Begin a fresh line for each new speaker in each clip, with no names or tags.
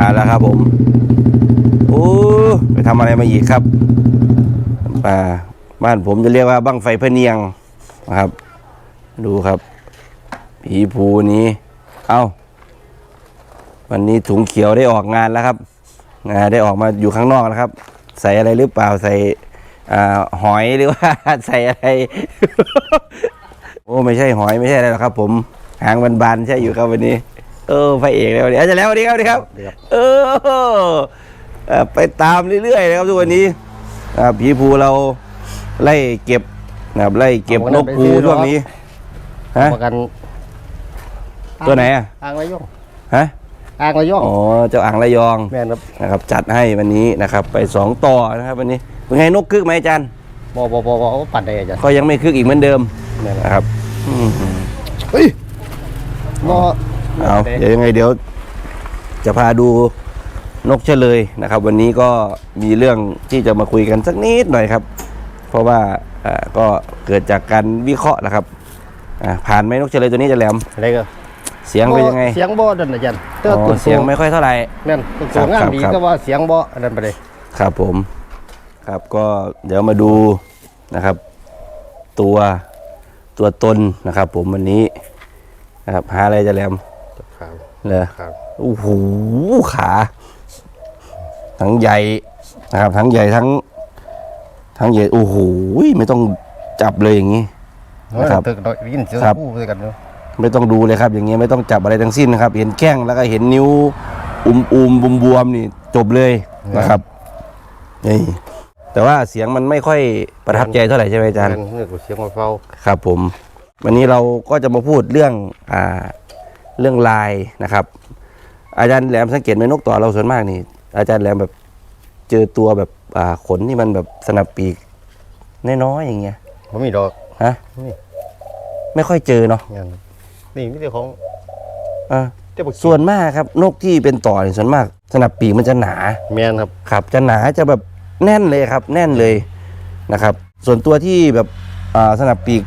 มาแล้วครับผมโอ้ไปทำอะไรมาอีกครับอ่าบ้านผมจะเรียกว่าบั้งไฟพะเนียงนะครับ ดูครับ ผีภูนี้ เอาวันนี้ถุงเขียวได้ออกงานแล้วครับนได้ออกมาอยู่ข้างนอกแล้วครับ ใส่อะไรหรือเปล่าใส่อ่าหอยหรือว่าใส่อะไร โอ้ไม่ใช่หอยไม่ใช่อะไรหรอกครับ ผมหางบานๆใช่อยู่ครับวันนี้ เออพระเอกแล้ววันนี้อาจารย์แล้วสวัสดีครับสวัสดีครับ เออเอ่อไปตามเรื่อยๆนะครับทุกวันนี้อ่าผีภูเราไล่เก็บนะครับไล่เก็บนกภูช่วงนี้ฮะ
ประกัน
ตัวไหนอะ
อ่างระยอง
ฮะ
อ่างระยอง
อ๋อเจ้าอ่างระยอง
แม่นครับ
นะครับจัดให้วันนี้นะครับ ไปสองต่อนะครับวันนี้เป็นไงนกคึกไหมอาจารย์
บอบอบอบอปั่นได้อาจารย์
ก็ยังไม่คึกอีกเหมือนเดิม
แม่นครับ
นะครับอืม
เฮ้ยบอ
เอาเดี๋ยวยังไงเดี๋ยว จะพาดูนกเฉลยนะครับ วันนี้ก็มีเรื่องที่จะมาคุยกันสักนิดหน่อยครับ เพราะว่าอ่าก็เกิดจากการวิเคราะห์นะครับอ่าผ่านไหมนกเฉลยตัวนี้จะแหลม
อะไรก็
เสียงเป็นยังไง
เสียงบอดันอาจารย์แต่
อ๋
ตัว
อเสียงไม่ค่อยเท่าไหร่
แม่นตัว
ครับ
งาม
ครับ
ดี
ครับ
ก็ว่าเสียงบออันนั้นไปเลย
ครับผม ครับก็เดี๋ยวมาดูนะครับ ตัวตัวตนนะครับ ผมวันนี้นะครับหาอะไรจะแหลม
ครับ
เหรอ
ครับ
โอ้โหขาทั้งใหญ่นะครับทั้งใหญ่ทั้ง ทั้งใหญ่โอ้โหไม่ต้องจับเลยอย่างนี้นะครับ
ตึกดอยยินเสียง
ครับ
คู่ด้วยกันเนาะ
ไม่ต้องดูเลยครับอย่างเงี้ยไม่ต้องจับอะไรทั้งสิ้นนะครับ เห็นแข้งแล้วก็เห็นนิ้วอุ้มอุมบวมบวมๆนี่จบเลยนะครับนี่แต่ว่าเสียงมันไม่ค่อยประทับใจเท่าไหร่ใช่ไหมอาจารย์
แม่นเรื่องเสียงมาเฝ้า
ครับผม วันนี้เราก็จะมาพูดเรื่องอ่า เรื่องลายนะครับ อาจารย์แหลมสังเกตไหมนกต่อเราส่วนมากนี่ อาจารย์แหลมแบบเจอตัวแบบอ่าขนที่มันแบบสนับปีกน้อยๆอย่างเงี้ย
ผมมีดอก
ฮะ
นี่
ไม่ค่อยเจอเนาะ
งานนี่ไม่ใช่ของ
อ่า
เจ้าบุ
ส่วนมากครับนกที่เป็นต่อนี่ส่วนมาก สนับปีกมันจะหนา
แม่นครับ
ครับจะหนาจะแบบแน่นเลยครับ แน่นเลยนะครับ ส่วนตัวที่แบบอ่าสนับปีก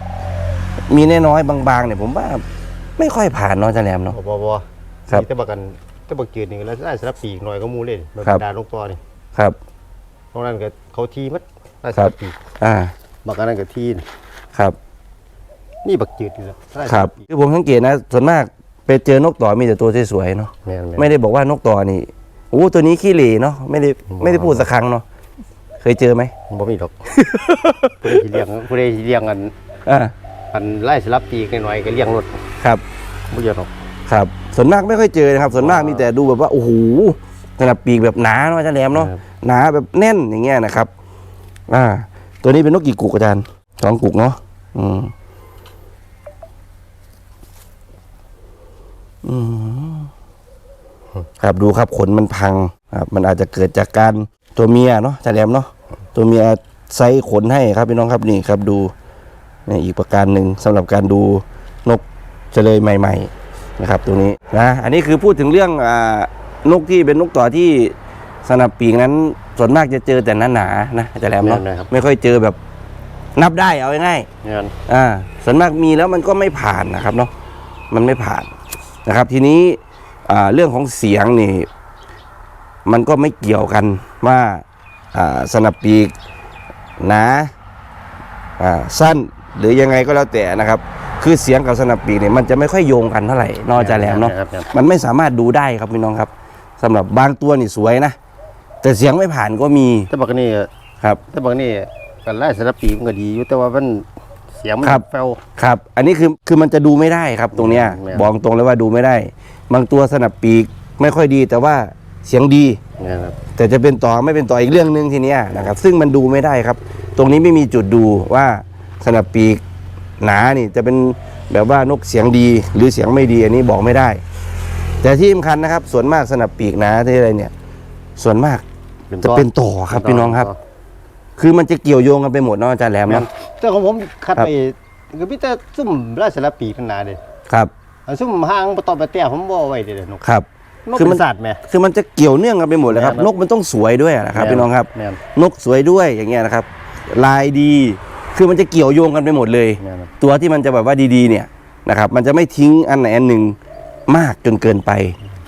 มีน้อยๆบางๆเนี่ยผมว่า ไม่ค่อยผ่านเนาะอาจารย์แหลมเนาะ
บอบอบอ
ครับ
นี่แต่บักกันแต่บักจืดนี่ก็แล้วได้สลับปีกหน่อยก็มูเลยแบบ
ครับ
ดาลงตัวนี่
ครับ
ตรงนั้นก็เขาทีมัดได้ส
ครั
ลั
บ
บปีก
อ่า
บักอันนั้นก็ทีนี่
ครับ
นี่บักจืดนี่แหละได้
ครับ
สลัปีก
คือผมสังเกตนะส่วนมากไปเจอนกต่อมีแต่ตัวสวยๆเนาะ
แม่นแม่น
ไม่ได้บอกว่านกต่อนี่ โอ้ ตัวนี้ขี้เหร่เนาะ ไม่ได้ไม่ได้พูดสักครั้งเนาะ เคยเจอไหม
บ่มีดอก ผู้ใดสิเลี้ยงผู้ใดสิเลี้ยงอัน
อ่า
อันไล่สลับปีกหน่อยๆก็เลี้ยงรถ
ครับ
บ่เยอะหรอก
ครับส่วนมากไม่ค่อยเจอนะครับ ส่วนมากมีแต่ดูแบบว่าโอ้โหขนาดปีกแบบหนาเนาะอาจารย์แหลมเนาะ
ครับ
หนาแบบแน่นอย่างเงี้ยนะครับ อ่า ตัวนี้เป็นนกกี่กุกอาจารย์สองกุกเนาะอืมอืมครับดูครับขนมันพังครับมันอาจจะเกิดจากการตัวเมียเนาะอาจารย์แหลมเนาะตัวเมียไซส์ขนให้ครับพี่น้องครับนี่ครับดูนี่อีกประการหนึ่งสำหรับการดูนก เจริญใหม่ ๆ นะครับตรงนี้นะอันนี้คือพูดถึงเรื่องอ่านกที่เป็นนกต่อที่สนับปีกนั้นส่วนมากจะเจอแต่หนาๆนะอาจารย์แหลมเนาะ
แม่นนะครับ
ไม่ค่อยเจอแบบนับได้เอาง่ายๆ
งาน
อ่าส่วนมากมีแล้วมันก็ไม่ผ่านนะครับเนาะมันไม่ผ่านนะครับ ทีนี้อ่าเรื่องของเสียงนี่ มันก็ไม่เกี่ยวกันว่าอ่าสนับปีกหนาอ่าสั้นหรือยังไงก็แล้วแต่นะครับ คือเสียงกับสนับปีกเนี่ยมันจะไม่ค่อยโยงกันเท่าไหร่นอกจากแหลมเนาะ
ครับครับ
มันไม่สามารถดูได้ครับพี่น้องครับสำหรับบางตัวนี่สวยนะ แต่เสียงไม่ผ่านก็มี
แต่บักนี่
ครับ
แต่บักนี่กันไล่สลับปีกมันก็ดีอยู่แต่ว่ามันเสียงมัน
ครับ
แฟว
ครับ อันนี้คือคือมันจะดูไม่ได้ครับตรงเนี้ย
แม่น
บอกตรงเลยว่าดูไม่ได้ บางตัวสนับปีกไม่ค่อยดี แต่ว่าเสียงดี
งานครับ
แต่จะเป็นต่อไม่เป็นต่ออีกเรื่องหนึ่งทีเนี้ยนะครับซึ่งมันดูไม่ได้ครับ ตรงนี้ไม่มีจุดดูว่าสนับปีก หนานี่จะเป็นแบบว่านกเสียงดีหรือเสียงไม่ดีอันนี้บอกไม่ได้ แต่ที่สำคัญนะครับ ส่วนมากสนับปีกหนาที่อะไรเนี่ย ส่วนมากจะเป็นต่อครับพี่น้องครับ คือมันจะเกี่ยวโยงกันไปหมดเนาะอาจารย์แหลม
แม่น
เนาะ
แต่ของผมคัด
ครับ
ไปก็มีแต่ซุ่มไล่สลับปีกขนาดเด้
ครับ
อันซุ่มห่างบ่ตอบไปแต่ผมบ่เอาไว้เด้อนก
ครับ
นก
คือ
เป็
มัน
นสัตว์แหม
คือมันจะเกี่ยวเนื่องกันไปหมดเลยครับ
แม่น
นกมันต้องสวยด้วยนะครับพี่น้องครับ
แม่น
นกสวยด้วยอย่างเงี้ยนะครับ ลายดี คือมันจะเกี่ยวโยงกันไปหมดเลย
แม่นครับ
ตัวที่มันจะแบบว่าดีๆเนี่ยนะครับมันจะไม่ทิ้งอันไหนอันหนึ่งมากจนเกินไป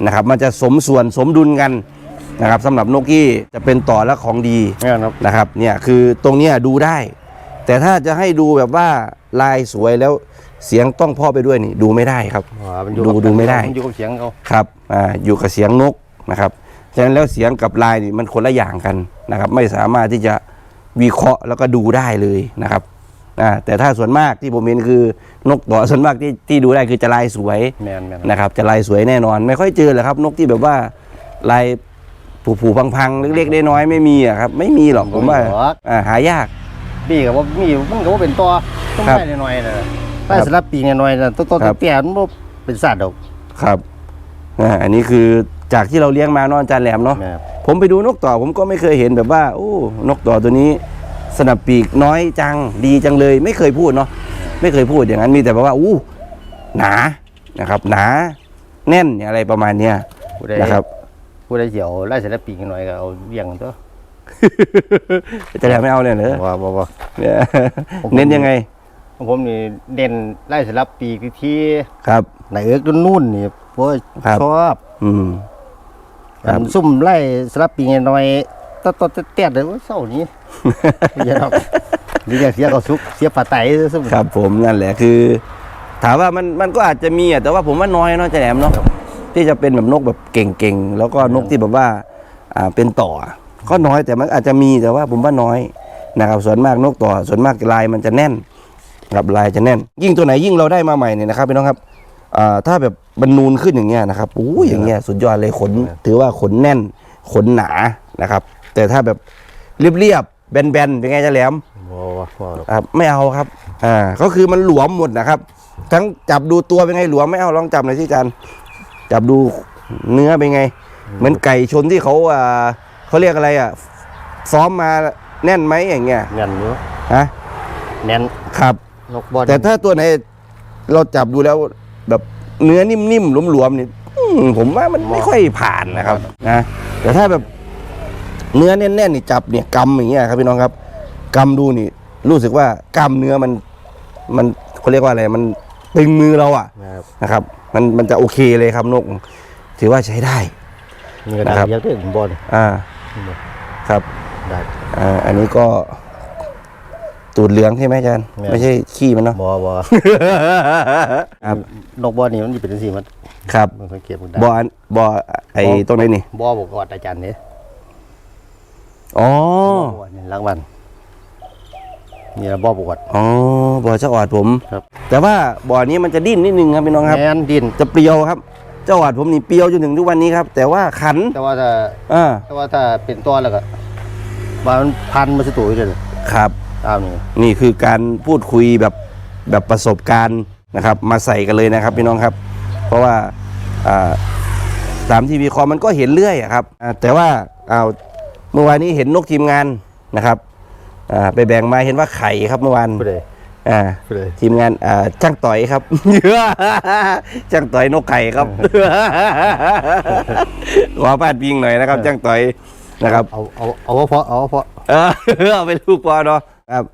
นะครับ มันจะสมส่วนสมดุลกันนะครับสำหรับนกที่จะเป็นต่อและของดี
แม่นครับ
นะครับเนี่ยคือตรงเนี้ยดูได้ แต่ถ้าจะให้ดูแบบว่าลายสวยแล้วเสียงต้องเพ่อไปด้วยนี่ดูไม่ได้ครับ
อ๋อมันอยู่
ดู
กับ
ดูไม่ได้
นอยู่กับเสียงเขา
ครับอ่าอยู่กับเสียงนกนะครับฉะนั้นแล้วเสียงกับลายนี่มันคนละอย่างกันนะครับ ไม่สามารถที่จะ วิเคราะห์แล้วก็ดูได้เลยนะครับอ่าแต่ถ้าส่วนมากที่ผมเห็นคือนกต่อส่วนมากที่ที่ดูได้คือจะลายสวย
แม่นแม่น
นะครับ จะลายสวยแน่นอน ไม่ค่อยเจอเลยครับนกที่แบบว่าลายผูๆพังๆเล็กๆน้อยๆไม่มีอะครับไม่มีหรอกผมว่าอ่าหายาก
มีกับว่ามีมันก็ว่าเป็นตัวต้อง
ครับ
ได้หน่อยๆนะได้สลับปีกหน่อยๆนะตัวตัว
ครับ
เตี้ยๆมันบ่เป็นสัตว์ดอก
ครับอ่าอันนี้คือ จากที่เราเลี้ยงมาเนอะอาจารย์แหลมเนาะ
แม่น
ผมไปดูนกต่อผมก็ไม่เคยเห็นแบบว่าโอ้นกต่อตัวนี้ สนับปีกน้อยจังดีจังเลย ไม่เคยพูดเนาะไม่เคยพูดอย่างนั้นมีแต่แบบว่าอู้หนานะครับ หนา แน่นอะไรประมาณเนี้ย
ผู้ใด
นะครับ
ผู้ใดเสียวไล่สลับปีกหน่อยก็เอาเลี้ยงตัว
อาจารย์แหลมไม่เอาเลยเหรอ
ว่าว่าว่า
เนี่ย
ผม
เน้นยังไง
ของผมนี่เด่นไล่สลับปีกที่
ครับ
ไหนเอิกนุ่นๆนี่โอ้ย
ครับ
ชอบ
อืม ครับ
อันซุ่มไล่สลับปีกหน่อยๆตอดๆเตี้ยๆเลยว่าเศร้านี้อย่าดอกนี่อย่างเสียก็สุกเสียปลาไตซุ่ม
ครับ ผมนั่นแหละคือ ถามว่ามันมันก็อาจจะมีอะแต่ว่าผมว่าน้อยเนาะอาจารย์แหลมเนาะที่จะเป็นแบบนกแบบเก่งๆแล้วก็นกที่แบบว่าอ่าเป็นต่อก็น้อยแต่มันอาจจะมีแต่ว่าผมว่าน้อยนะครับส่วนมากนกต่อส่วนมากลายมันจะแน่นครับลายจะแน่น ยิ่งตัวไหนยิ่งเราได้มาใหม่เนี่ยนะครับพี่น้องครับอ่าถ้าแบบ มันนูนขึ้นอย่างเงี้ยนะครับอู้ยอย่างเงี้ยสุดยอดเลยขน ถือว่าขนแน่นขนหนานะครับ แต่ถ้าแบบเรียบๆแบนๆเป็นไงอาจารย์แหลม
บ่ว่าบ่ดอก
ครับไม่เอาครับ อ่า ก็คือมันหลวมหมดนะครับ ทั้งจับดูตัวเป็นไงหลวมไม่เอาลองจับหน่อยที่จันจับดูเนื้อเป็นไง เหมือนไก่ชนที่เขาอ่าเขาเรียกอะไรอะซ้อมมาแน่นไหมอย่างเงี้ย
แน่นอยู่
ฮะ
แน่น
ครับ
นกบอล
แต่ถ้าตัวไหนเราจับดูแล้วแบบ เนื้อนิ่มๆหลวมๆนี่อืมผมว่ามันไม่ค่อยผ่านนะครับนะแต่ถ้าแบบเนื้อแน่นๆนี่จับเนี่ยกำอย่างเงี้ยครับพี่น้องครับกำดูนี่ รู้สึกว่ากล้ามเนื้อมัน มันเขาเรียกว่าอะไรมันตึงมือเราอะ
นะครับ
นะครับ มันมันจะโอเคเลยครับนก ถือว่าใช้ได้
นี่ก็ได้
นะครับ
เยอะด้วยบอล
อ่าครับ
ได้
อ่าอันนี้ก็ ตูดเหลืองใช่ไหมอาจารย์
แม่น
ไม่ใช่ขี้มันเนาะ
บอบอ
ครับ
นกบอลนี่มันจะเป็นสีมัน
ครับ
มันสังเกตมันได้
บออันบอไอ้ตรงไหนนี่
บอบอกกอดอาจารย์เนี่ย
อ๋อ
บอนี่รางวัลนี่ละบอบอกกอด
อ๋อบอเจ้าออดผม
ครับ
แต่ว่าบอนี้มันจะดิ้นนิดนึงครับพี่น้องครับ
แมนดิน
จะเปรียวครับ เจ้าออดผมนี่เปรียวจนถึงทุกวันนี้ครับ แต่ว่าขัน
แต่ว่าถ้า
อ่า
แต่ว่าถ้าเป็นตัวแล้วก็ว่ามันพันมาสตัวอยู่เลย
ครับ
ตามนี้
นี่คือการพูดคุยแบบแบบประสบการณ์นะครับ มาใส่กันเลยนะครับพี่น้องครับ เพราะว่าอ่าตามทีวีคอมมันก็เห็นเรื่อยอะครับอ่าแต่ว่าเอาวเมื่อวานนี้เห็นนกทีมงานนะครับอ่าไปแบ่งมาเห็นว่าไข่ครับเมื่อวาน
ผู้ใด
อ่า
ผู้ใด
ทีมงานอ่าช่างต่อยครับช่างต่อยนกไก่ครับขอพาดพิงหน่อยนะครับช่างต่อยนะครับ
เอาเอาเอาเพราะเอาเพราะ
เออเอาเป็นลูกปอเนาะ ครับ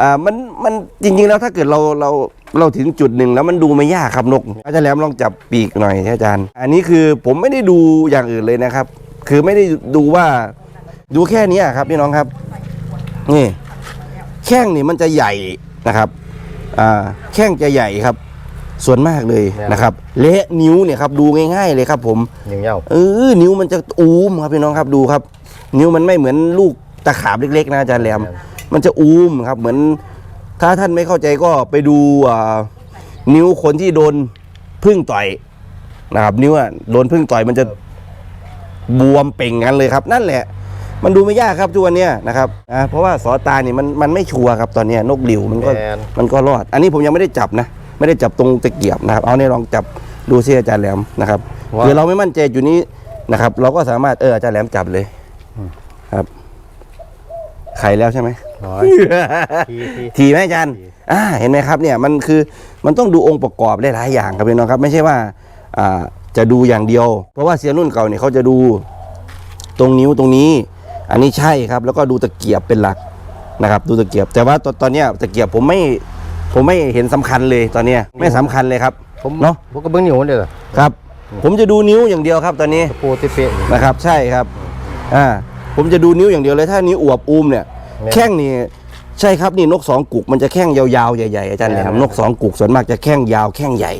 อ่ามันมันจริง ๆ แล้วถ้าเกิดเราเราเราถึงจุดหนึ่งแล้วมันดูไม่ยากครับนกอาจารย์แหลมลองจับปีกหน่อยอาจารย์ อันนี้คือผมไม่ได้ดูอย่างอื่นเลยนะครับ คือไม่ได้ดูว่าดูแค่เนี้ยครับพี่น้องครับ นี่ แข้งนี่มันจะใหญ่นะครับอ่าแข้งจะใหญ่ครับ ส่วนมากเลยนะครับ เละนิ้วเนี่ยครับดูง่าย ๆเลยครับ ผม
เหนียวเงา
เออนิ้วมันจะอูมครับพี่น้องครับดูครับ นิ้วมันไม่เหมือนลูกตะขาบเล็ก ๆ นะอาจารย์แหลม มันจะอูมครับ เหมือนถ้าท่านไม่เข้าใจก็ไปดูอ่านิ้วคนที่โดนพึ่งต่อยนะครับ นิ้วอะโดนพึ่งต่อยมันจะบวมเป่งกันเลยครับ นั่นแหละ มันดูไม่ยากครับทุกวันเนี้ยนะครับอ่าเพราะว่าสอตานี่มันมันไม่ชัวร์ครับตอนเนี้ยนกหลิวมันก็
แมน
มันก็รอด อันนี้ผมยังไม่ได้จับนะ ไม่ได้จับตรงตะเกียบนะครับ เอาเนี่ยลองจับดูซิอาจารย์แหลมนะครับ
ว่า
คือเราไม่มั่นใจอยู่นี้นะครับ เราก็สามารถเอออาจารย์แหลมจับเลยครับ ไข่แล้วใช่ไหม
น้อยทีที
ทีไหมอาจารย์อ่าเห็นไหมครับเนี่ยมันคือมันต้องดูองค์ประกอบได้หลายอย่างครับพี่น้องครับ ไม่ใช่ว่าอ่าจะดูอย่างเดียว เพราะว่าเซียนรุ่นเก่าเนี่ยเขาจะดูตรงนิ้วตรงนี้ อันนี้ใช่ครับ แล้วก็ดูตะเกียบเป็นหลักนะครับ ดูตะเกียบ แต่ว่าตอนตอนเนี้ยตะเกียบผมไม่ผมไม่เห็นสำคัญเลยตอนเนี้ยไม่สำคัญเลยครับ
ผม
เนาะ
ผมก็เบิ้งนิ้วมันเด้อ
ครับ ผมจะดูนิ้วอย่างเดียวครับ ตอนนี้
ตะปูที่เป๊ะนี่
นะครับ ใช่ครับอ่า ผมจะดูนิ้วอย่างเดียวเลยถ้านิ้วอวบอูมเนี่ย
เนี่ย
แข้งนี่ใช่ครับนี่นกสองกุกมันจะแข้งยาวๆใหญ่ๆอาจารย์แหลม
เนี่ย
นกสองกุกส่วนมากจะแข้งยาวแข้งใหญ่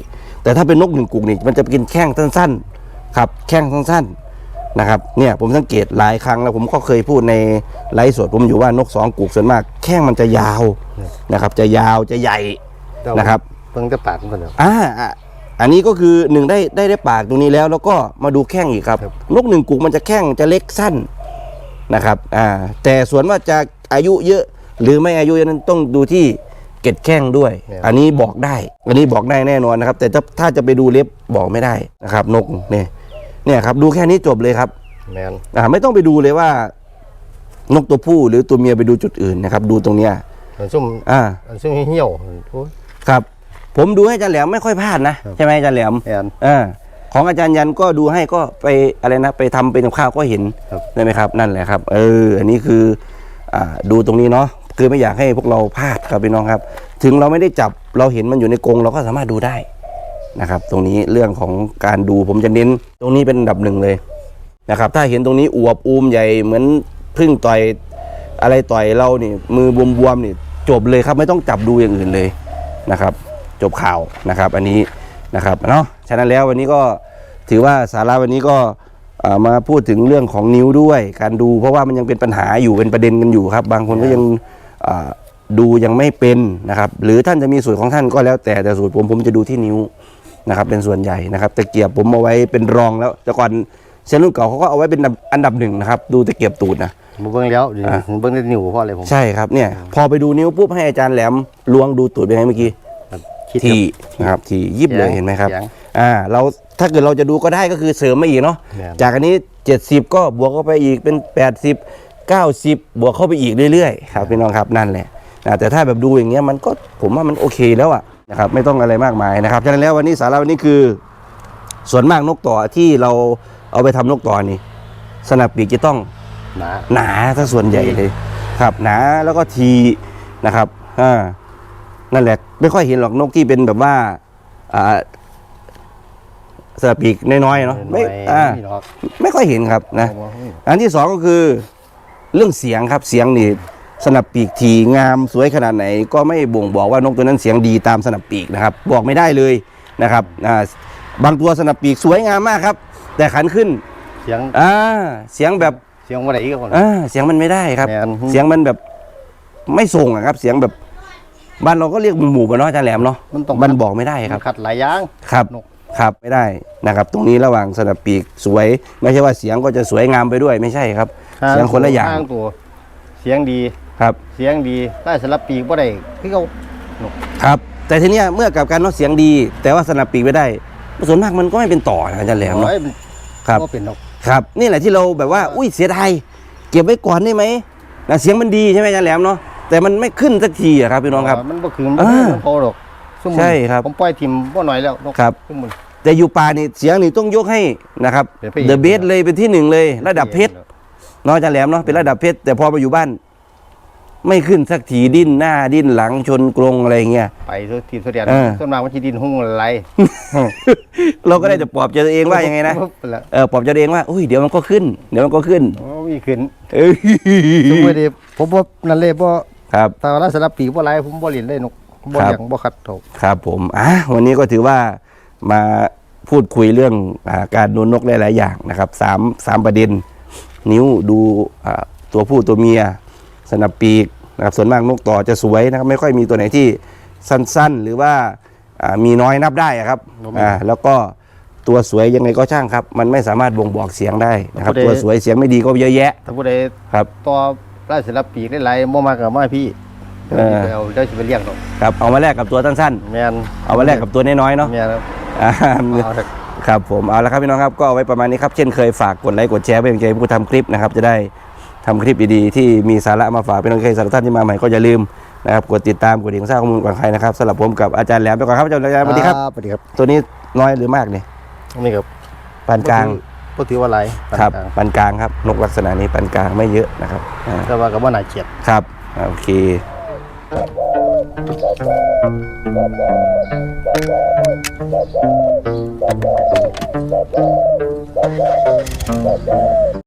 แต่ถ้าเป็นนกหนึ่งกุกนี่มันจะกินแข้งสั้นๆครับแข้งสั้นๆนะครับเนี่ยผมสังเกตหลายครั้งแล้วผมก็เคยพูดในไลฟ์สดผมอยู่ว่านกสองกุกส่วนมาก แข้งมันจะยาวนะครับจะยาวจะใหญ่นะครับ
เพิ่งจะปากมันเนาะ
อ่าอะอันนี้ก็คือหนึ่งได้ได้ได้ปากตรงนี้แล้ว แล้วก็มาดูแข้งอีกครับ
ครับ
นกหนึ่งกุกมันจะแข้งจะเล็กสั้น นะครับอ่าแต่ส่วนว่าจะอายุเยอะหรือไม่อายุเยอะนั้นต้องดูที่เกล็ดแข้งด้วยอันนี้บอกได้ อันนี้บอกได้แน่นอนนะครับ แต่ถ้าถ้าจะไปดูเล็บบอกไม่ได้นะครับ นกเนี่ยเนี่ยครับดูแค่นี้จบเลยครับ
แมน
อ่าไม่ต้องไปดูเลยว่า นกตัวผู้หรือตัวเมียไปดูจุดอื่นนะครับ ดูตรงเนี้ย
อันซุ่ม
อ่า
อันซุ่มเหี่ยวโอ้ย
ครับ ผมดูให้อาจารย์แหลมไม่ค่อยพลาดนะครับ ใช่ไหมอาจารย์แหลม
แมน
อ่า ของอาจารย์ยันก็ดูให้ก็ไปอะไรนะไปทำเป็นกับข้าวก็เห็น
ครับ
ได้ไหมครับนั่นแหละครับเอออันนี้คืออ่าดูตรงนี้เนาะคือไม่อยากให้พวกเราพลาดครับพี่น้องครับ ถึงเราไม่ได้จับเราเห็นมันอยู่ในกรงเราก็สามารถดูได้นะครับ ตรงนี้เรื่องของการดูผมจะเน้น ตรงนี้เป็นอันดับหนึ่งเลยนะครับ ถ้าเห็นตรงนี้อวบอูมใหญ่เหมือนพึ่งต่อยอะไรต่อยเรานี่มือบวมๆนี่จบเลยครับไม่ต้องจับดูอย่างอื่นเลยนะครับ จบข่าวนะครับ อันนี้ นะครับเนาะฉะนั้นแล้ววันนี้ก็ถือว่าสาระวันนี้ก็เอ่อมาพูดถึงเรื่องของนิ้วด้วย การดูเพราะว่ามันยังเป็นปัญหาอยู่เป็นประเด็นกันอยู่ครับ บางคนก็ยังเอ่อดูยังไม่เป็นนะครับ หรือท่านจะมีสูตรของท่านก็แล้วแต่แต่สูตรผมผมจะดูที่นิ้วนะครับ เป็นส่วนใหญ่นะครับตะเกียบผมเอาไว้เป็นรองแล้วแต่ก่อนเซนรุ่นเก่าเขาก็เอาไว้เป็นอันดับหนึ่งนะครับ ดูตะเกียบตูดนะ
บ่เบิ่งแล้วเดี๋ยว
อะ
เบิ่งได้นิ้วพ่อเลยผม
ใช่ครับเนี่ยพอไปดูนิ้วปุ๊บให้อาจารย์แหลมล้วงดูตูดเป็นไงเมื่อกี้
ครับคิด
ทีนะครับทียิบเลยเห็นไหมครับ
สียง
อ่าเราถ้าเกิดเราจะดูก็ได้ก็คือเสริมมาอีกเนาะ
แม่น
จากอันนี้ 70 ก็บวกเข้าไปอีกเป็น 80 90 บวกเข้าไปอีกเรื่อยๆครับพี่น้องครับนั่นแหละนะแต่ถ้าแบบดูอย่างเงี้ยมันก็ผมว่ามันโอเคแล้วอะนะครับไม่ต้องอะไรมากมายนะครับฉะนั้นแล้ววันนี้สาระวันนี้คือ ส่วนมากนกต่อที่เราเอาไปทำนกต่อนี่สนับปีกจะต้อง
หนา
หนาถ้าส่วนใหญ่เลยครับหนาแล้วก็ทีนะครับอ่า นั่นแหละ ไม่ค่อยเห็นหรอกนกที่เป็นแบบว่าอ่าสลับปีกน้อยๆเนาะไม่
น้อยๆ
อ่า
นี่หรอก
ไม่ค่อยเห็นครับนะ
บ่มี
อันที่สองก็คือเรื่องเสียงครับเสียงนี่สนับปีกทีงามสวยขนาดไหน ก็ไม่บ่งบอกว่านกตัวนั้นเสียงดีตามสนับปีกนะครับ บอกไม่ได้เลยนะครับอ่าบางตัวสนับปีกสวยงามมากครับ แต่ขันขึ้น
เสียง
อ่าเสียงแบบ
เสียงบ่ได้อีกคน
อ่าเสียงมันไม่ได้ครับ
แม่น
เสียงมันแบบไม่ส่งอะครับ เสียงแบบ บ้านเราก็เรียกหมู่ๆกันเนาะอาจารย์แหลมเนาะ
มันต้อง
มันบอกไม่ได้ครับ
ขัดหลายอย่าง
ครับ
นก
ครับไม่ได้นะครับ ตรงนี้ระหว่างสนับปีกสวย ไม่ใช่ว่าเสียงก็จะสวยงามไปด้วยไม่ใช่ครับ เสียงคนละอย่าง
ข้ตัว เสียงดี
ครับ
เสียงดีได้สลับปีกบ่ได้คือเขา
ครับ แต่ทีเนี้ยเมื่อกลับการเนาะเสียงดี แต่ว่าสนับปีกไม่ได้ส่วนมากมันก็ไม่เป็นต่อนะอาจารย์แหลมเนาะ
โอ้ยมัน
ครับ
ก็เป็นนก
ครับนี่แหละที่เราแบบว่า อุ้ยเสียดายเก็บไว้ก่อนได้ไหมนะเสียงมันดีใช่ไหมอาจารย์แหลมเนาะ แต่มันไม่ขึ้นสักทีอะครับพี่น้องครับ
มันบ่คืน
อ่า
มันพอหรอกซุ่ม
ใช่ครับ
ผมปล่อยทิมบ่หน่อยแล้วนก
ครับ
ซุ่มมัน
แต่อยู่ป่านี่เสียงนี่ต้องยกให้นะครับ
เป็นพระเอก
เดอะเบสเลยเป็นที่หนึ่งเลย ระดับเพชรเน้อยจะแหลมเนาะเป็นระดับเพชรแต่พอมาอยู่บ้าน ไม่ขึ้นสักทีดิ้นหน้าดิ้นหลังชนกรงอะไรเงี้ย
ไปทุกทีทุกเดือน
เออ
ส่วนมากมันสิดินหุ้งอะไร
เราก็ได้แต่ปลอบใจตัวเองว่ายังไงนะ
ปุ๊บแล้ว
เออปลอบใจตัวเองว่าอุ้ยเดี๋ยวมันก็ขึ้น เดี๋ยวมันก็ขึ้น
โอ้มีขึ้น
เอ้ย
ซุ่มบ่ได้ผมบ่นั่นเลยบ่
ครับ
ถ้าว่าสลับปีกบ่หลายผมบ่เล่นเลยนกบ่
ครับ
เลี้ยงบ่คัดเท่า
ครับผมอะวันนี้ก็ถือว่ามาพูดคุยเรื่องอาการโดนนกหลายๆอย่างนะครับสามสามประเด็น นิ้วดูอ่าตัวผู้ตัวเมีย สนับปีกนะครับส่วนมากนกต่อจะสวยนะครับ ไม่ค่อยมีตัวไหนที่สั้นๆ หรือว่าอ่ามีน้อยนับได้อะครับอ่าแล้วก็ตัวสวยยังไงก็ช่างครับ มันไม่สามารถบ่งบอกเสียงได้นะครับ ตัวสวยเสียงไม่ดีก็เยอะแยะ
ถ้าผู้ใด
ครับ
ต่อ ได้สลับปีกหลายๆบ่มาก็มาพี่
เออ
เดี๋ยวเดี๋ยวสิไปเลี้ยงดอก
ครับเอามาแลกกับตัวสั้น
แม่น
ๆเอามาแลกกับตัวน้อยๆเนาะ
แม่นครับ
อ่า
เอาเถอะ
ครับผมเอาละครับพี่น้องครับก็เอาไว้ประมาณนี้ครับเช่นเคยฝากกดไลค์กดแชร์เป็นกำลังใจให้ผู้ทำคลิปนะครับจะได้ทำคลิปดีๆที่มีสาระมาฝากพี่น้องเคยสารบท่านที่มาใหม่ก็อย่าลืมนะครับกดติดตามกดดิ่งทราบข้อมูลก่อนใครนะครับสำหรับผมกับอาจารย์แหลมไปก่อนครับอาจารย์แหลมสวัสดีครับ
สวัสดีครับ
ตัวนี้น้อยหรือมากเนี่ย
นี่ครับ
ปานกลาง
ก็ถือว่าไร
ครับปานกลางครับนกลักษณะนี้ปานกลางไม่เยอะนะครับอ่า
แต่ว่าก็บ่นาเกลียด
ครับอ่าโอเค Bye.